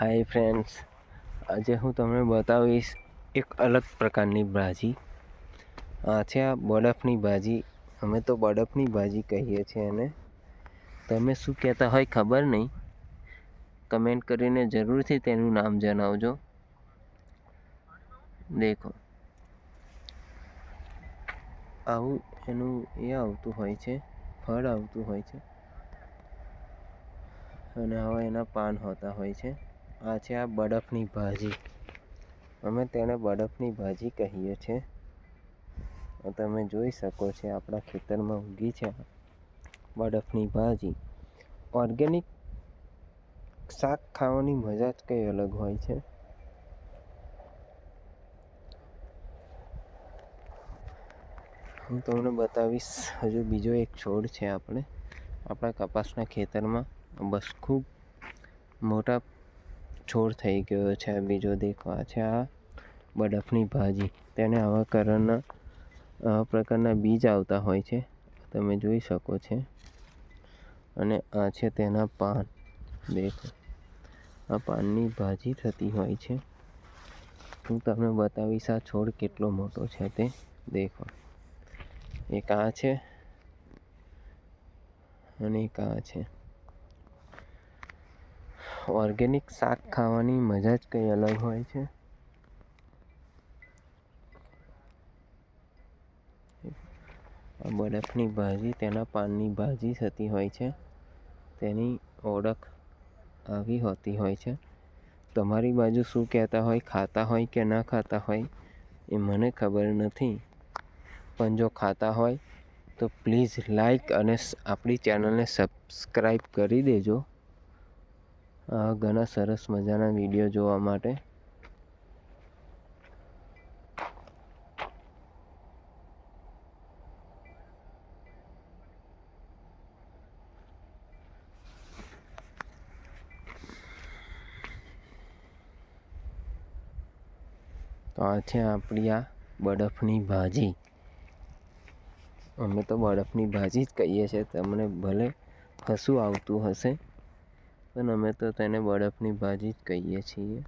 Hi friends આજે હું તમને બતાવીશ એક અલગ પ્રકારની ભાજી. આ છે આ બડફની ભાજી, અમે તો બડફની ભાજી કહીએ છીએ એને. તમે શું કહેતા હોય ખબર નહીં. કમેન્ટ કરીને જરૂરથી તેનું નામ જણાવજો. દેખો. આવું એનું એ આવતું હોય છે, ફળ આવતું હોય છે. અને હવે એના પાન હોતા હોય છે. આ છે આ બડફની ભાજી. અમે તેને બડફની ભાજી કહીએ છીએ તમે જોઈ શકો છો આપણા ખેતરમાં ઊગી છે બડફની ભાજી. ઓર્ગેનિક શાક ખાવાની મજા જ કંઈ અલગ હોય છે. હું તમને બતાવીશ, હજુ બીજો એક છોડ છે આપણે. આપણા કપાસના ખેતરમાં. બસ ખૂબ મોટા છોડ થઈ ગયો છે આ બીજો દેખો આ છે આ બરફની ભાજી. તેને આવા કરણના આવા પ્રકારના બીજ આવતા હોય છે, તમે જોઈ શકો છો. અને આ છે તેના પાન. દેખો, આ પાનની ભાજી થતી હોય છે. હું તમને બતાવીશ આ છોડ કેટલો મોટો છે તે. દેખો, એક આ છે અને એક આ છે. ઓર્ગેનિક શાક ખાવાની મજા જ કંઈ અલગ હોય છે. બરફની ભાજી, તેના પાનની ભાજી થતી હોય છે. તેની ઓળખ આવી હોતી હોય છે. તમારી બાજુ શું કહેતા હોય, ખાતા હોય કે ન ખાતા હોય, એ મને ખબર નથી. પણ જો ખાતા હોય, તો પ્લીઝ લાઈક અને આપણી ચેનલને સબસ્ક્રાઈબ કરી દેજો. ઘણા સરસ મજાના વીડિયો જોવા માટે. તો આ છે આપણી આ બરફની ભાજી. અમે તો બરફની ભાજી જ કહીએ છીએ, તમને ભલે કશું આવતું હશે. પણ અમે તો તેને બરફની ભાજી જ કહીએ છીએ.